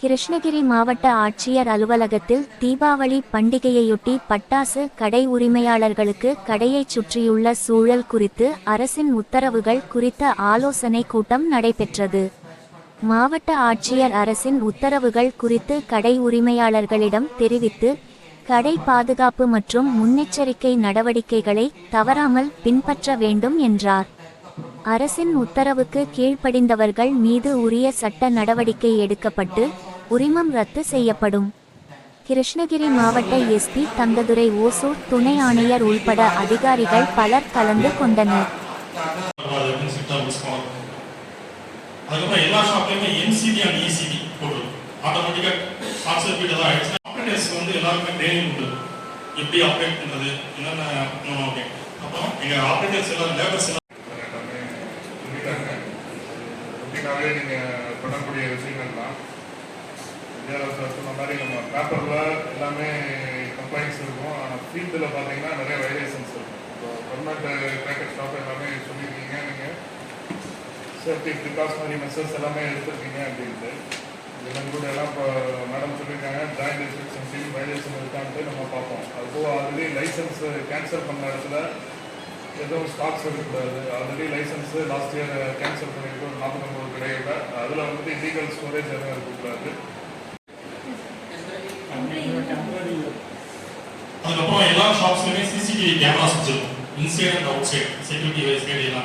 கிருஷ்ணகிரி மாவட்ட ஆட்சியர் அலுவலகத்தில் தீபாவளி பண்டிகையையொட்டி பட்டாசு கடை உரிமையாளர்களுக்கு கடையைச் சுற்றியுள்ள சூழல் குறித்து அரசின் உத்தரவுகள் குறித்த ஆலோசனை கூட்டம் நடைபெற்றது. மாவட்ட ஆட்சியர் அரசின் உத்தரவுகள் குறித்து கடை உரிமையாளர்களிடம் தெரிவித்து கடை பாதுகாப்பு மற்றும் முன்னெச்சரிக்கை நடவடிக்கைகளை தவறாமல் பின்பற்ற வேண்டும் என்றார். அரசின் உத்தரவுக்கு கீழ்ப்படிந்தவர்கள் மீது உரிய சட்ட நடவடிக்கை எடுக்கப்பட்டு உரிமம் ரத்து செய்யப்படும். கிருஷ்ணகிரி மாவட்ட எஸ்பி தங்கதுரை ஓசூர் துணை ஆணையர் உள்பட அதிகாரிகள் பலர் கலந்து கொண்டனர். அதுக்கப்புறம் எல்லா ஷாப்லையுமே என்சிடி அண்ட் இசிடி போட்டுரும் ஆட்டோமேட்டிக்காக ஷார்ட் சர்க்யூட் ஏதாவது ஆயிடுச்சுன்னா ஆப்ரேட்டர்ஸ்க்கு வந்து எல்லாருக்குமே ட்ரைனிங் உண்டு. எப்படி ஆப்ரேட் பண்ணுறது என்னென்ன ஓகே அப்புறம் எங்கள் ஆப்ரேட்டர்ஸ் எல்லாம் லேபர்ஸ் எல்லாம். நீங்கள் பண்ணக்கூடிய விஷயங்கள் தான் சார் சொன்ன மாதிரி நம்ம பேப்பரில் எல்லாமே கம்ப்ளைண்ட்ஸ் இருக்கும். ஆனால் ஃபீல்டில் பார்த்தீங்கன்னா நிறைய வைலேஷன்ஸ் இருக்கும். இப்போ கவர்மெண்ட் பேக்கெட் ஸ்டாப் எல்லாமே சொல்லியிருக்கீங்க. நீங்கள் சேஃப்டி ப்ரிகாஷனரி மெசேஜ் எல்லாமே எடுத்திருக்கீங்க அப்படின்ட்டு. இதெல்லாம் கூட எல்லாம் இப்போ மேடம் சொல்லியிருக்காங்க. ஜாயிண்ட் இன்ஸ்ட்ரக்ஷன் டீம் வைலேஷன் இருக்கான்ட்டு நம்ம பார்ப்போம். அதுவும் ஆல்ரெடி லைசன்ஸ் கேன்சல் பண்ண இடத்துல எதுவும் ஸ்டாக்ஸ் எடுக்கக்கூடாது already licence last year cancel பண்ணியிருக்கோம். ஒரு நாற்பத்தொம்பது கிடையாது அதில் வந்துட்டு இல்லீகல் ஸ்டோரேஜ் எதுவும் இருக்கக்கூடாது. அதுக்கப்புறம் எல்லா ஷாப்ஸ்லையுமே சிசிடிவி கேமராஸ் வச்சிருக்கோம் inside and outside security wise எல்லாமே